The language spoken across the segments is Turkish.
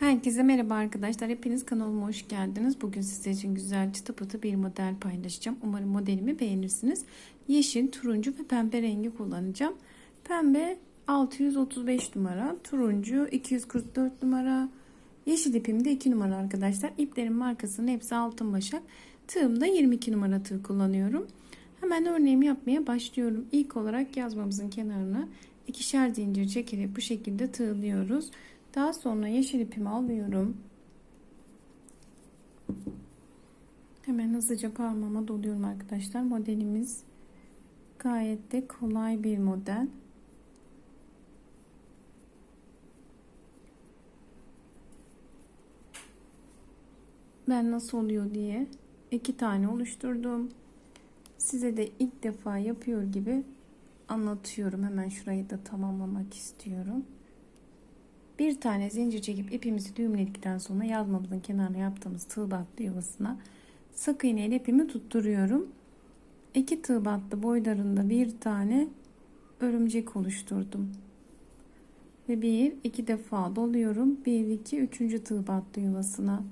Herkese merhaba arkadaşlar. Hepiniz kanalıma hoş geldiniz. Bugün sizler için güzel çıtı pıtı bir model paylaşacağım. Umarım modelimi beğenirsiniz. Yeşil, turuncu ve pembe rengi kullanacağım. Pembe 635 numara, turuncu 244 numara, yeşil ipim de 2 numara arkadaşlar. İplerin markasının hepsi altın başak. Tığımda 22 numara tığ kullanıyorum. Hemen örneğimi yapmaya başlıyorum. İlk olarak yazmamızın kenarına ikişer zincir çekerek bu şekilde tığlıyoruz. Daha sonra yeşil ipimi alıyorum. Hemen hızlıca parmağıma doluyorum arkadaşlar. Modelimiz gayet de kolay bir model. Ben nasıl oluyor diye iki tane oluşturdum. Size de ilk defa yapıyor gibi anlatıyorum. Hemen şurayı da tamamlamak istiyorum. Bir tane zincir çekip ipimizi düğümledikten sonra yazmamızın kenarına yaptığımız tığ battı yuvasına sık iğne ile ipimi tutturuyorum. İki tığ battı boylarında bir tane örümcek oluşturdum. Ve bir iki defa doluyorum. Bir iki üçüncü tığ battı yuvasına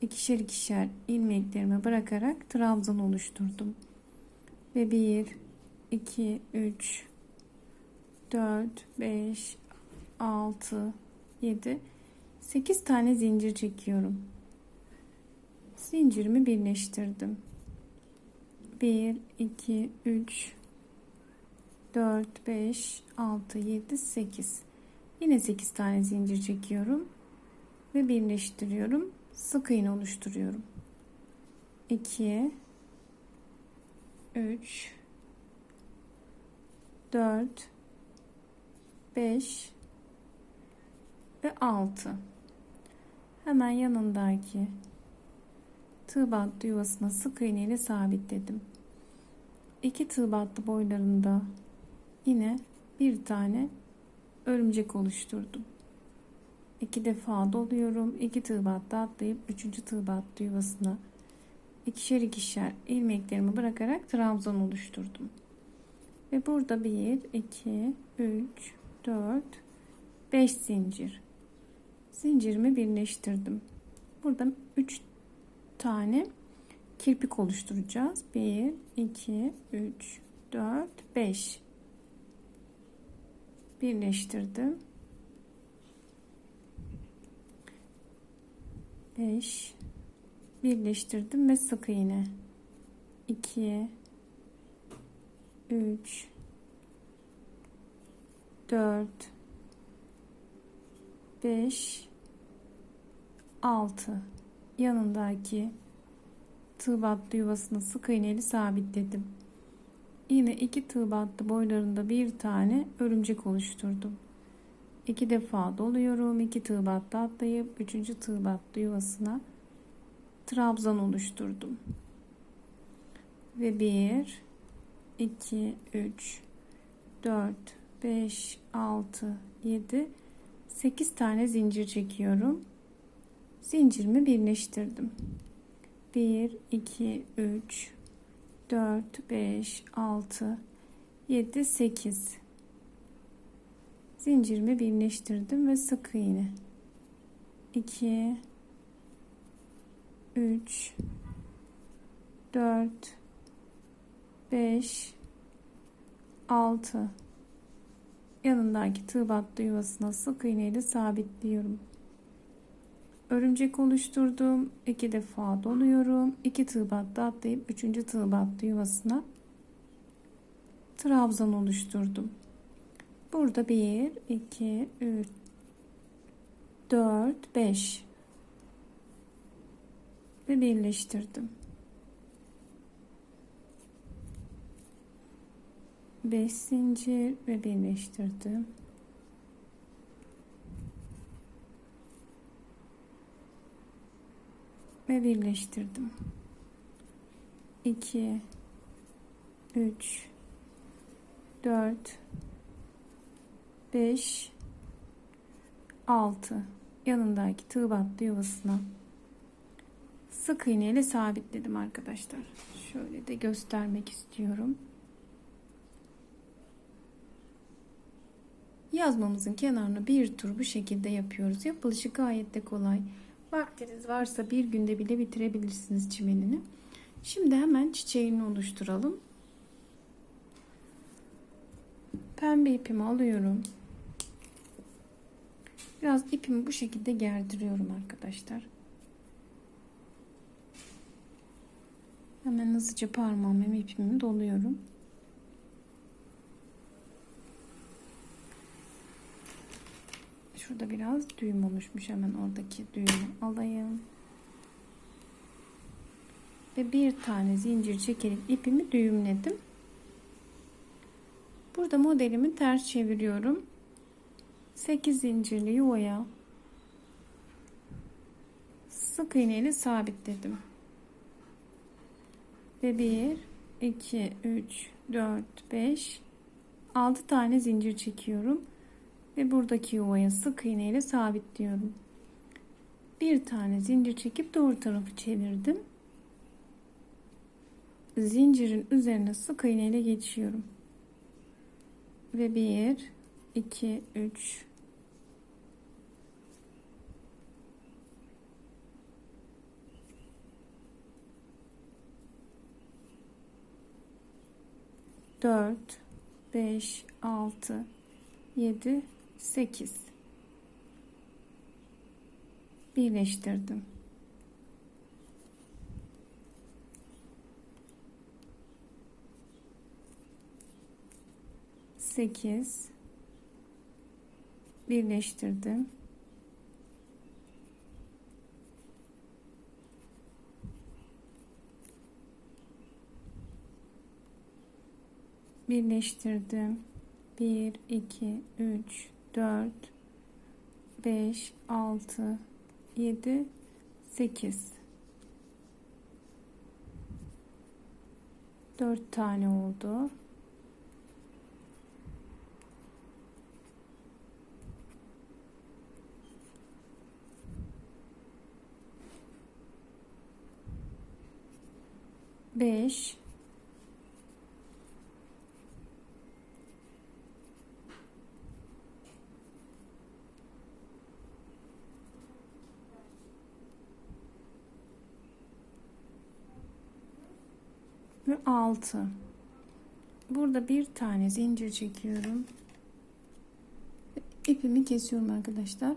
ikişer ikişer ilmeklerimi bırakarak trabzan oluşturdum. Ve bir iki üç dört beş 6 7 8 tane zincir çekiyorum. Zincirimi birleştirdim. 1 2 3 4 5 6 7 8 yine 8 tane zincir çekiyorum ve birleştiriyorum. Sık iğne oluşturuyorum. 2 3 4 5 ve 6 hemen yanındaki tığ battı yuvasına sık iğne ile sabitledim. 2 tığ battı boylarında yine bir tane örümcek oluşturdum. İki defa doluyorum. 2 tığ battı atlayıp 3. tığ battı yuvasına ikişer ikişer ilmeklerimi bırakarak trabzan oluşturdum. Ve burada 1 2 3 4 5 zincir zincirimi birleştirdim. Burada 3 tane kirpik oluşturacağız. 1 2 3 4 5 birleştirdim. 5 birleştirdim ve sık iğne 2 3 4 5 6 yanındaki tığ battı yuvasını sık iğneli sabitledim. Yine iki tığ battı boylarında bir tane örümcek oluşturdum. İki defa doluyorum. iki tığ battı atlayıp üçüncü tığ battı yuvasına trabzan oluşturdum. Ve 1 2 3 4 5 6 7 8 tane zincir çekiyorum. Zincirimi birleştirdim. 1 2 3 4 5 6 7 8 zincirimi birleştirdim ve sık iğne 2 3 4 5 6 yanındaki tığ battı yuvasına sık iğne ile sabitliyorum. Örümcek oluşturdum. iki defa doluyorum. iki tığ battı atlayıp üçüncü tığ battı yuvasına trabzan oluşturdum. Burada 1 2 3 4 5 ve birleştirdim. 5 zincir ve birleştirdim. Ve birleştirdim. 2 3 4 5 6 yanındaki tığ battı yuvasına sık iğne ile sabitledim arkadaşlar. Şöyle de göstermek istiyorum. Yazmamızın kenarını bir tur bu şekilde yapıyoruz. Yapılışı gayet de kolay. Vaktiniz varsa bir günde bile bitirebilirsiniz çimenini. Şimdi hemen çiçeğini oluşturalım. Pembe ipimi alıyorum. Biraz ipimi bu şekilde gerdiriyorum arkadaşlar. Hemen hızlıca parmağımı ipimi doluyorum. Şurada biraz düğüm oluşmuş. Hemen oradaki düğümü alayım. Ve bir tane zincir çekerek ipimi düğümledim. Burada modelimi ters çeviriyorum. 8 zincirli yuvaya sık iğne ile sabitledim. Ve 1 2 3 4 5 6 tane zincir çekiyorum ve buradaki yuvaya sık iğne ile sabitliyorum. Bir tane zincir çekip doğru tarafı çevirdim. Zincirin üzerine sık iğne ile geçiyorum. Ve 1 2 3 4 5 6 7 8 birleştirdim. Sekiz birleştirdim. Birleştirdim. 1 2 3 4 5 6 7 8 4 tane oldu. Beş ve 6 burada bir tane zincir çekiyorum. İpimi kesiyorum arkadaşlar.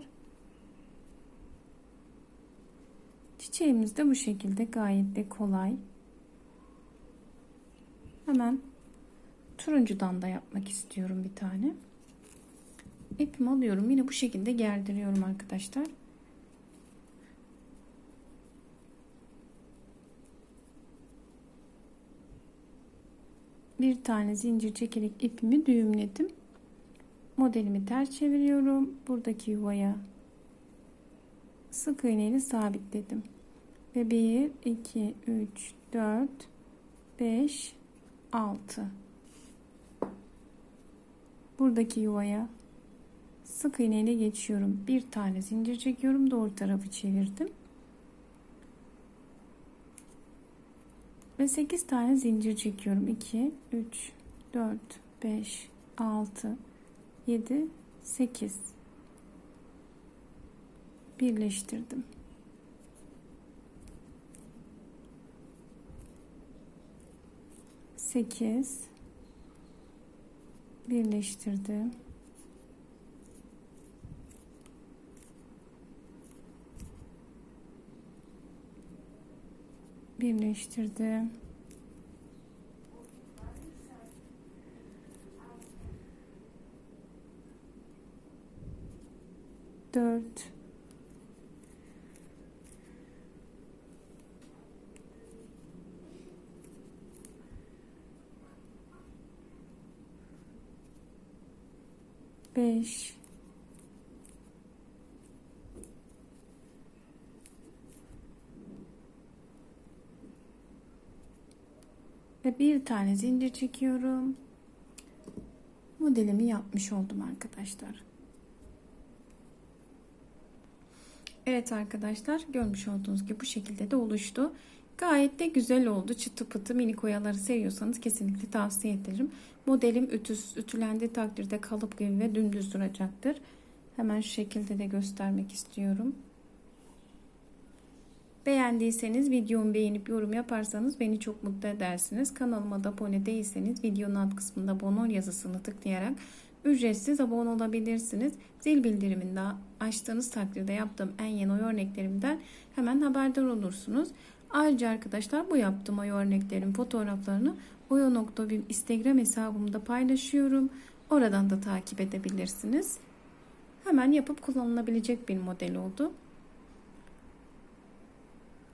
Çiçeğimiz de bu şekilde gayet de kolay. Hemen turuncudan da yapmak istiyorum bir tane. İpimi alıyorum. Yine bu şekilde gerdiriyorum arkadaşlar bir tane zincir çekerek ipimi düğümledim. Modelimi ters çeviriyorum. Buradaki yuvaya sık iğne ile sabitledim. Ve 1 2 3 4 5 6 Buradaki yuvaya sık iğne ile geçiyorum. Bir tane zincir çekiyorum. Doğru tarafı çevirdim. Ve 8 tane zincir çekiyorum. 2 3 4 5 6 7 8 birleştirdim. Sekiz. Birleştirdim birleştirdim. Dört. Beş. Ve bir tane zincir çekiyorum. Modelimi yapmış oldum arkadaşlar. Evet arkadaşlar görmüş olduğunuz gibi bu şekilde de oluştu. Gayet de güzel oldu. Çıtı pıtı minik oyaları seviyorsanız kesinlikle tavsiye ederim. Modelim ütüs, ütülendiği takdirde kalıp gibi ve dümdüz duracaktır. Hemen şu şekilde de göstermek istiyorum. Beğendiyseniz videomu beğenip yorum yaparsanız beni çok mutlu edersiniz. Kanalıma da abone değilseniz videonun alt kısmında abone yazısını tıklayarak ücretsiz abone olabilirsiniz. Zil bildirimini de açtığınız takdirde yaptığım en yeni oy örneklerimden hemen haberdar olursunuz. Ayrıca arkadaşlar bu yaptığım oy örneklerin fotoğraflarını oyo.bim Instagram hesabımda paylaşıyorum. Oradan da takip edebilirsiniz. Hemen yapıp kullanılabilecek bir model oldu.